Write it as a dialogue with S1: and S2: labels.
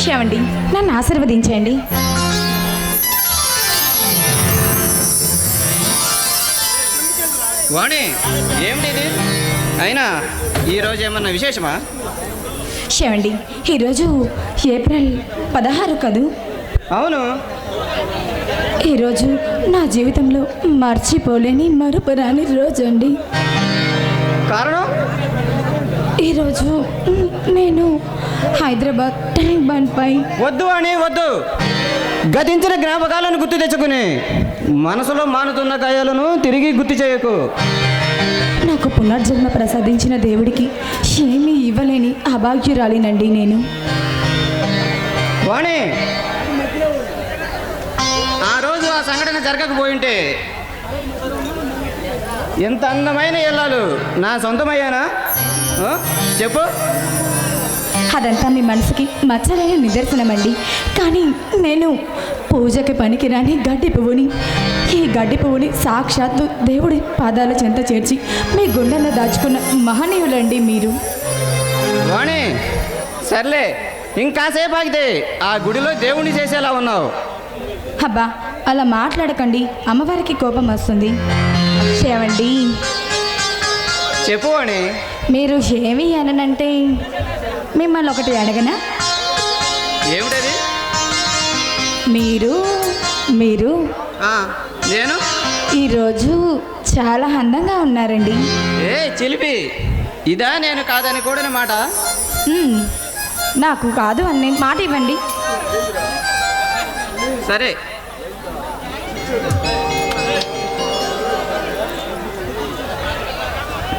S1: శ్రవండి నన్ను ఆశీర్వదించండి
S2: వాణి ఏమిటిది అయినా ఈరోజు ఏమన్నా విశేషమా?
S1: శ్రవండి ఈరోజు ఏప్రిల్ పదహారు కదూ?
S2: అవును.
S1: ఈరోజు నా జీవితంలో మర్చిపోలేని మరుపురాని రోజు అండి
S2: కారణం?
S1: ఈరోజు నేను హైదరాబాద్ ట్యాంక్ బండ్ పై
S2: వద్దు అని వద్దు. గతించిన జ్ఞాపకాలను గుర్తు తెచ్చుకుని మనసులో మానుతున్న గాయాలను తిరిగి గుర్తు చేయకు.
S1: నాకు పునర్జన్మ ప్రసాదించిన దేవుడికి ఏమీ ఇవ్వలేని అభాగ్యురాలినండి నేను.
S2: వాణి ఆ రోజు ఆ సంఘటన జరగకపోయింటే ఎంత అందమైన ఇల్లాలు నా సొంతమయ్యానా? చెప్పు.
S1: అదంతా మీ మనసుకి మచ్చలేని నిదర్శనమండి. కానీ నేను పూజకి పనికిరాని గడ్డి పువ్వుని ఈ గడ్డి పువ్వుని సాక్షాత్తు దేవుడి పాదాల చెంత చేర్చి మీ గుండెల్లో దాచుకున్న మహనీయులండి మీరు.
S2: సర్లే ఇంకాసేపు ఆగితే ఆ గుడిలో దేవుణ్ణి చేసేలా ఉన్నావు.
S1: అబ్బా అలా మాట్లాడకండి. అమ్మవారికి కోపం వస్తుంది. చేవండి
S2: చెప్పు వాణి
S1: మీరు ఏమి అననంటే మిమ్మల్ని ఒకటి అడగనా?
S2: ఏమిటది?
S1: మీరు మీరు
S2: నేను?
S1: ఈరోజు చాలా అందంగా ఉన్నారండి.
S2: ఏ చిలిపి. ఇదా నేను కాదని కూడని మాట.
S1: నాకు కాదు అన్నీ మాట ఇవ్వండి.
S2: సరే.